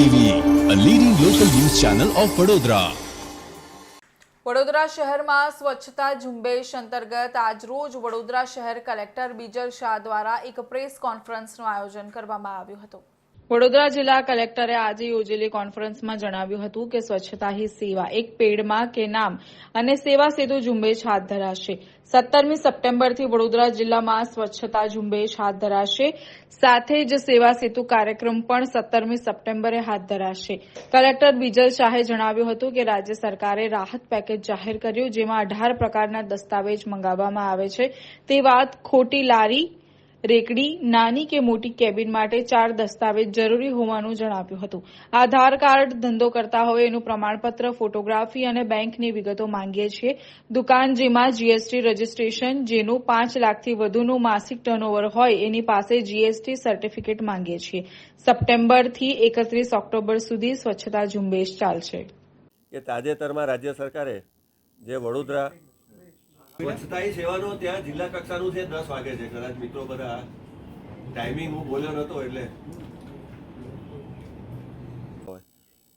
TV a leading local news channel of Vadodara Vadodara શહેરમાં સ્વચ્છતા ઝુંબેશ અંતર્ગત આજરોજ વડોદરા શહેર કલેક્ટર બીજલ શાહ દ્વારા એક પ્રેસ કોન્ફરન્સનું આયોજન કરવામાં આવ્યું હતું. વડોદરા જિલ્લા કલેક્ટરે આજે યોજેલી કોન્ફરન્સમાં જણાવ્યું હતું કે સ્વચ્છતા હી સેવા એક પેડમાં કે નામ અને સેવા સેતુ ઝુંબેશ હાથ ધરાશે. સત્તરમી સપ્ટેમ્બરથી વડોદરા જિલ્લામાં સ્વચ્છતા ઝુંબેશ હાથ ધરાશે. સાથે જ સેવા સેતુ કાર્યક્રમ પણ સત્તરમી સપ્ટેમ્બરે હાથ ધરાશે. કલેક્ટર બીજલ શાહે જણાવ્યું હતું કે રાજ્ય સરકારે રાહત પેકેજ જાહેર કર્યું, જેમાં અઢાર પ્રકારના દસ્તાવેજ મંગાવવામાં આવે છે. તે વાત ખોટી લારી રેકડી નાની કે મોટી કેબિન માટે ચાર દસ્તાવેજ જરૂરી હોવાનું જણાવ્યું હતું. આધાર કાર્ડ ધંધો કરતા હોય એનું પ્રમાણપત્ર, ફોટોગ્રાફી અને બેંકની વિગતો માંગીએ છીએ. દુકાન જેમાં જીએસટી રજીસ્ટ્રેશન, જેનું પાંચ લાખથી વધુનું માસિક ટર્નઓવર હોય, એની પાસે જીએસટી સર્ટિફિકેટ માંગીએ છીએ. સપ્ટેમ્બરથી એકત્રીસ ઓક્ટોબર સુધી સ્વચ્છતા ઝુંબેશ ચાલશે. તાજેતરમાં રાજ્ય સરકારે જે વડોદરા સ્વચ્છતાની સેવાનો ત્યાં જિલ્લા કક્ષાનું છે, દસ વાગે છે. કદાચ મિત્રો બધા ટાઈમિંગ હું બોલ્યો નહોતો એટલે.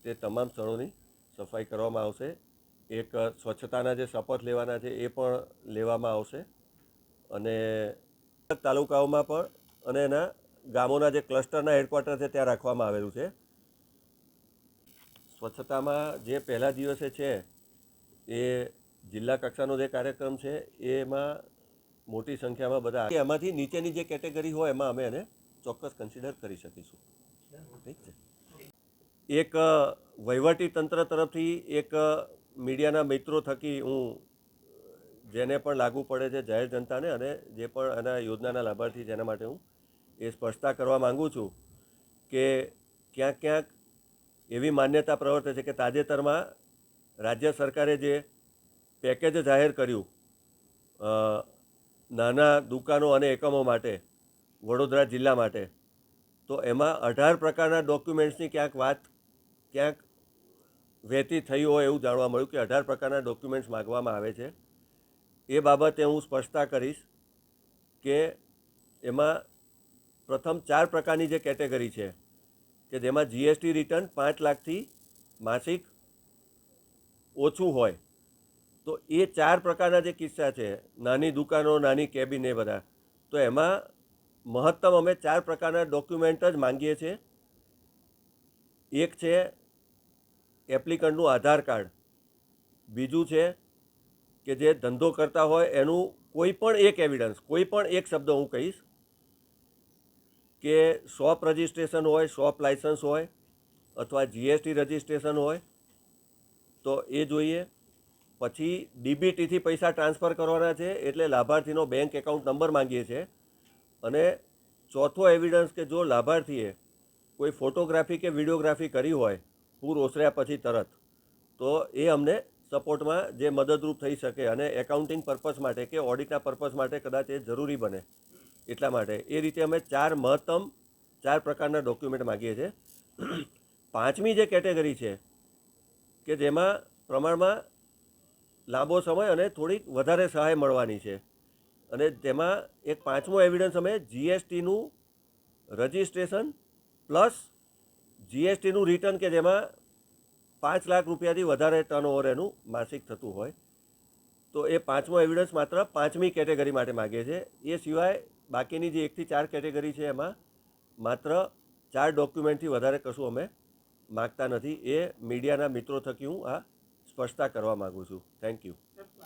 તે તમામ સ્થળોની સફાઈ કરવામાં આવશે. એક સ્વચ્છતાના જે શપથ લેવાના છે એ પણ લેવામાં આવશે. અને તાલુકાઓમાં પણ અને એના ગામોના જે ક્લસ્ટરના હેડક્વાર્ટર છે ત્યાં રાખવામાં આવેલું છે. સ્વચ્છતામાં જે પહેલા દિવસે છે એ જિલ્લા કક્ષાનો જે કાર્યક્રમ છે, એમાં મોટી સંખ્યામાં બધા એમાંથી નીચેની જે કેટેગરી હોય, એમાં અમે એને ચોક્કસ કન્સિડર કરી શકીશું. ઠીક છે? એક વહીવટી તંત્ર તરફથી એક મીડિયાના મિત્રો થકી હું જેને પણ લાગુ પડે છે, જાહેર જનતાને અને જે પણ એના યોજનાના લાભાર્થી જેના માટે હું એ સ્પષ્ટતા કરવા માગું છું કે ક્યાંક ક્યાંક એવી માન્યતા પ્રવર્તે છે કે તાજેતરમાં રાજ્ય સરકારે જે પેકેજ જાહેર કર્યું. નાના દુકાનો અને એકમો માટે, વડોદરા જિલ્લા માટે. તો એમાં અઢાર પ્રકારના ડોક્યુમેન્ટ્સની ક્યાંક વાત, ક્યાંક વહેતી થઈ હોય એવું જાણવા મળ્યું કે અઢાર પ્રકારના ડોક્યુમેન્ટ્સ માગવામાં આવે છે. એ બાબતે હું સ્પષ્ટતા કરીશ કે એમાં પ્રથમ ચાર પ્રકારની જે કેટેગરી છે, કે જેમાં જીએસટી રિટર્ન પાંચ લાખથી માસિક ઓછું હોય. તો એ ચાર પ્રકારના જે કિસ્સા છે, નાની દુકાનો, નાની કેબિન એ બધા, તો એમાં મહત્તમ અમે ચાર પ્રકારના ડોક્યુમેન્ટ જ માંગીએ છીએ. એક છે એપ્લિકન્ટનું આધાર કાર્ડ. બીજું છે કે જે ધંધો કરતા હોય એનું કોઈ પણ એક એવિડન્સ કોઈ પણ એક શબ્દ હું કહીશ, કે શોપ રજિસ્ટ્રેશન હોય શોપ લાઇસન્સ હોય, અથવા જીએસટી રજિસ્ટ્રેશન હોય, તો એ જોઈએ. પછી ડીબીટીથી પૈસા ટ્રાન્સફર કરવાના છે એટલે લાભાર્થીનો બેંક એકાઉન્ટ નંબર માંગીએ છીએ અને ચોથો એવિડન્સ કે જો લાભાર્થીએ કોઈ ફોટોગ્રાફી કે વિડીયોગ્રાફી કરી હોય, પૂર ઓસર્યા પછી તરત, તો એ અમને સપોર્ટમાં જે મદદરૂપ થઈ શકે અને એકાઉન્ટિંગ પર્પઝ માટે કે ઓડિટના પર્પઝ માટે કદાચ એ જરૂરી બને, એટલા માટે. એ રીતે અમે ચાર મહત્તમ, ચાર પ્રકારના ડોક્યુમેન્ટ માગીએ છીએ. પાંચમી જે કેટેગરી છે, કે જેમાં પ્રમાણમાં લાંબો સમય અને થોડીક વધારે સહાય મળવાની છે. અને તેમાં એક પાંચમો એવિડન્સ અમે જીએસટીનું રજિસ્ટ્રેશન પ્લસ જીએસટીનું રિટર્ન કે જેમાં પાંચ લાખ રૂપિયાથી વધારે ટર્નઓવર એનું માસિક થતું હોય. તો એ પાંચમો એવિડન્સ માત્ર પાંચમી કેટેગરી માટે માગે છે. એ સિવાય બાકીની જે એકથી ચાર કેટેગરી છે એમાં માત્ર ચાર ડોક્યુમેન્ટથી વધારે કશું અમે માગતા નથી. એ મીડિયાના મિત્રો થકી હું આ સ્પષ્ટતા કરવા માગું છું. Thank you